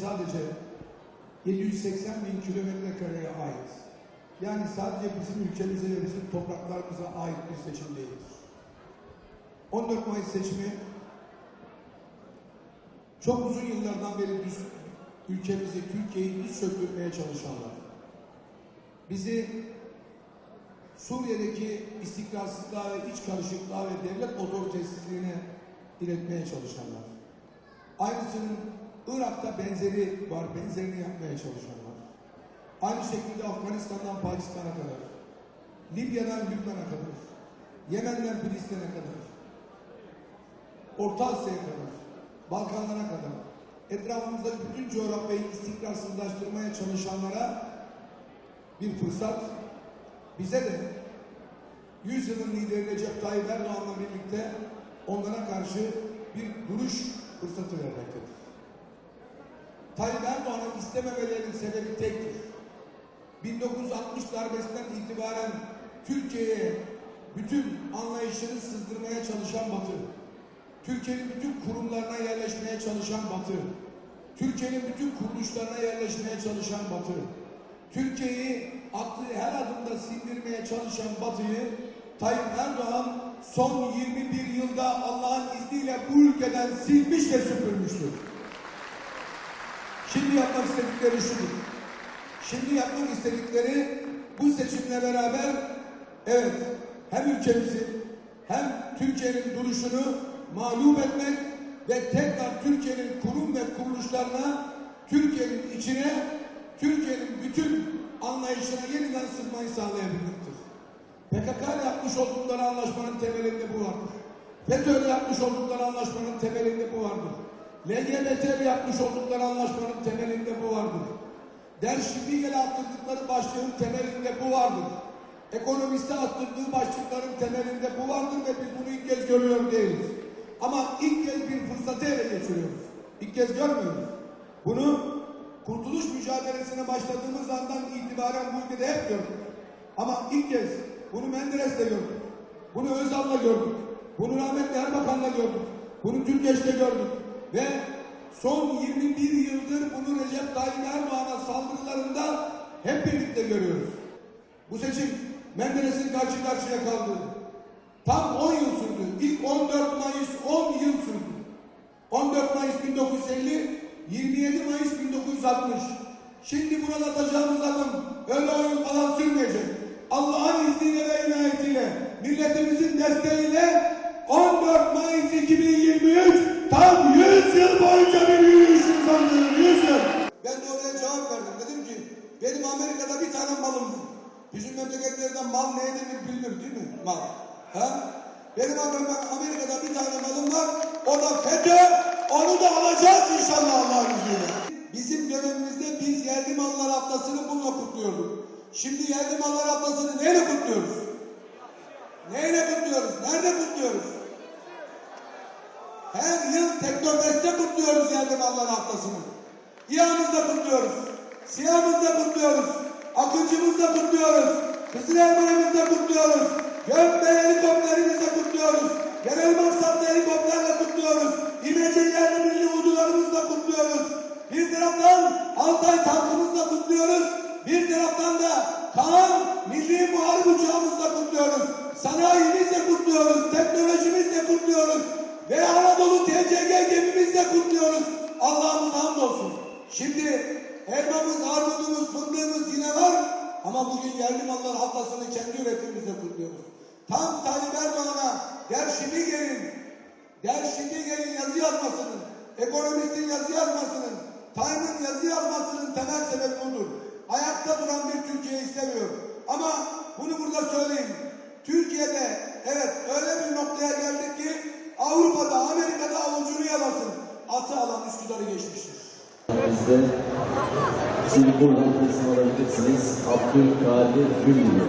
sadece 780 bin kilometre kareye ait. Yani sadece bizim ülkemize ve bizim topraklarımıza ait bir seçim değildir. 14 Mayıs seçimi çok uzun yıllardan beri düz, ülkemizi, Türkiye'yi diz çöktürmeye çalışanlar. Bizi Suriye'deki istikrarsızlığa ve iç karışıklığa ve devlet otoritesizliğine iletmeye çalışanlar. Aynısının Irak'ta benzeri var, benzerini yapmaya çalışanlar. Aynı şekilde Afganistan'dan Pakistan'a kadar, Libya'dan Lübnan'a kadar, Yemen'den Filistin'e kadar, Orta Asya'ya kadar, Balkanlara kadar, etrafımızdaki bütün coğrafyayı istikrarsızlaştırmaya çalışanlara bir fırsat, bize de 100 yılın lideri Recep Tayyip Erdoğan'la birlikte onlara karşı bir duruş. Tayyip Erdoğan'ın istememelerinin sebebi tektir. 1960 darbesinden itibaren Türkiye'ye bütün anlayışını sızdırmaya çalışan Batı, Türkiye'nin bütün kurumlarına yerleşmeye çalışan Batı, Türkiye'nin bütün kuruluşlarına yerleşmeye çalışan Batı, Türkiye'yi attığı her adımda sindirmeye çalışan Batı'yı Tayyip Erdoğan son 21 yılda Allah'ın izniyle bu ülkeden silmiş ve süpürmüştür. Şimdi yapmak istedikleri şudur. Şimdi yapmak istedikleri bu seçimle beraber evet hem ülkemizi hem Türkiye'nin duruşunu mağlup etmek ve tekrar Türkiye'nin kurum ve kuruluşlarına Türkiye'nin içine Türkiye'nin bütün anlayışına yeniden sızmayı sağlayabilmektir. PKK ile yapmış oldukları anlaşmanın temelinde bu vardır. FETÖ ile yapmış oldukları anlaşmanın temelinde bu vardır. LGBT yapmış oldukları anlaşmanın temelinde bu vardır. Der Şibigel'e attırdıkları başlığın temelinde bu vardır. Ekonomiste attırdığı başlıkların temelinde bu vardır ve biz bunu ilk kez görüyor değiliz. Ama ilk kez bir fırsatı ele geçiriyoruz. İlk kez görmüyoruz. Bunu kurtuluş mücadelesine başladığımız andan itibaren bu ülkede hep gördük. Ama ilk kez bunu Menderes'te gördük. Bunu Özal'la gördük. Bunu rahmetli Erbakan'la gördük. Bunu Türkeş'te gördük. Ve son 21 yıldır bunu Recep Tayyip Erdoğan'a saldırılarında hep birlikte görüyoruz. Bu seçim Menderes'in karşı karşıya kaldığı tam 10 yıl sürdü. İlk 14 Mayıs 10 yıl sürdü. 14 Mayıs 1950, 27 Mayıs 1960. Şimdi burada atacağımız adım öyle oyun falan sürmeyecek. Allah'ın izniyle ve inayetiyle, milletimizin desteğiyle benim Amerika'da bir tane malım. Bizim memleketlerde mal ne denir bilinir değil mi? Mal. Ha? Benim Amerika'da bir tane malım var. O da FETÖ. Onu da alacağız inşallah Allah'ın izniyle. Bizim dönemimizde biz yerli mallar haftasını bununla kutluyorduk. Şimdi yerli mallar haftasını neyle kutluyoruz? Neyle kutluyoruz? Nerede kutluyoruz? Her yıl Teknofest'te kutluyoruz yerli mallar haftasını. İHA'mızda kutluyoruz. SİHA'mızda kutluyoruz. Akıncımızda kutluyoruz. Kızılelma'mızda kutluyoruz. Gökbey helikopterimizle kutluyoruz. Genel maksatlı helikopterle kutluyoruz. İmece yerli milli uydularımızla kutluyoruz. Bir taraftan Altay tankımızla kutluyoruz. Bir taraftan da Kaan milli muharip uçağımızla kutluyoruz. Sanayimizle kutluyoruz. Teknolojimizle kutluyoruz. Ve Anadolu TCG gemimizle kutluyoruz. Allah'ımıza hamdolsun. Şimdi elmamız, armudumuz, fındığımız yine var. Ama bugün yerli mallar haftasını kendi üretimimizle kutluyoruz. Tam Tayyip Erdoğan'a der şimdi gelin, der şimdi gelin yazı yazmasının, ekonomistin yazı yazmasının, Tayyip'in yazı yazmasının temel sebebi budur. Ayakta duran bir Türkiye istemiyor. Ama bunu burada söyleyeyim. Türkiye'de evet öyle bir noktaya geldik ki Avrupa'da, Amerika'da avucunu yalasın. Atı alan Üsküdar'ı geçmiştir. Bizde Silivri Bankası'nı alabilirsiniz. Abdülkadir Gülmüyor.